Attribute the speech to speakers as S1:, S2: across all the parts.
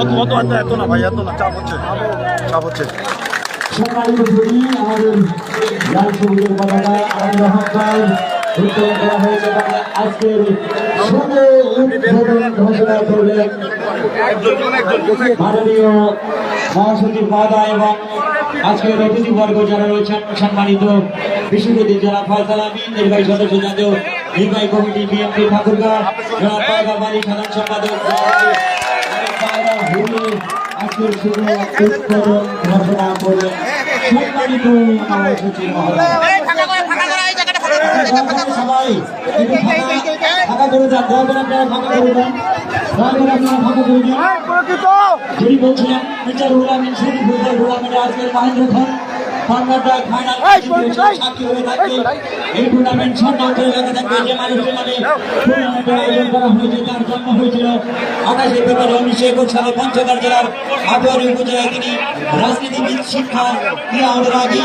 S1: অত অত এত এত না ভাই এত না চাপ হচ্ছে চাপ হচ্ছে
S2: সম্মানিত ছবি আমাদের লাল সবুজের পতাকা আমাদের অহংকার উত্তোলন করা হয়েছে আজকের শুভ উদ্বোধন ঘোষণা করলেন মাননীয় মহাসচিব মহোদয় এবং আজকের অতিথিবর্গ যারা রয়েছেন সম্মানিত বিশ্ববিদ্যালয় জেলা ফয়সাল নির্বাহী সদস্য জাতীয় নির্বাহী কমিটি বিএনপি ঠাকুরগাঁ বাড়ি সাধারণ সম্পাদক আজকের শুভ উদ্বোধন ঘোষণা করলেন সম্মানিত মহাসচিব সবাই ফাঁকা করে যান দয়া করে আপনারা ফাঁকা করে যান। দয়া করে আপনারা ফাঁকা করে যান। যিনি বলছিলেন মিস্টার রুলামিন শরীফ আজকের মহেন্দ্র খান কর্ণাটক ফাইনাল সাক্ষী হয়ে থাকবে। এই টুর্নামেন্ট সম্মান করে রাখা থাকবে যে মানুষের নামে টুর্নামেন্টের আয়োজন করা হয়েছে তার জন্ম হয়েছিল আঠাশে ফেব্রুয়ারি উনিশশো একুশ সালে পঞ্চগড় জেলার আটোয়ারি উপজেলায় তিনি রাজনীতিবিদ শিক্ষা অনুরাগী।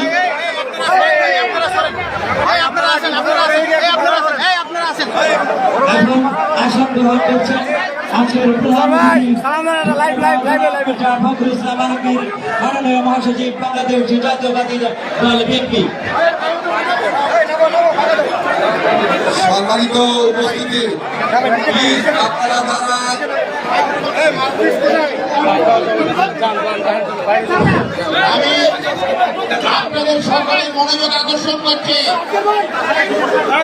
S2: আসন গ্রহণ করছেন মাননীয় মহাসচিব বাংলাদেশ জাতীয়বাদী দল বিএনপি।
S3: সম্মানিত উপস্থিতি আপনারা আমি আপনাদের সকলের মনোযোগ আকর্ষণ করছি।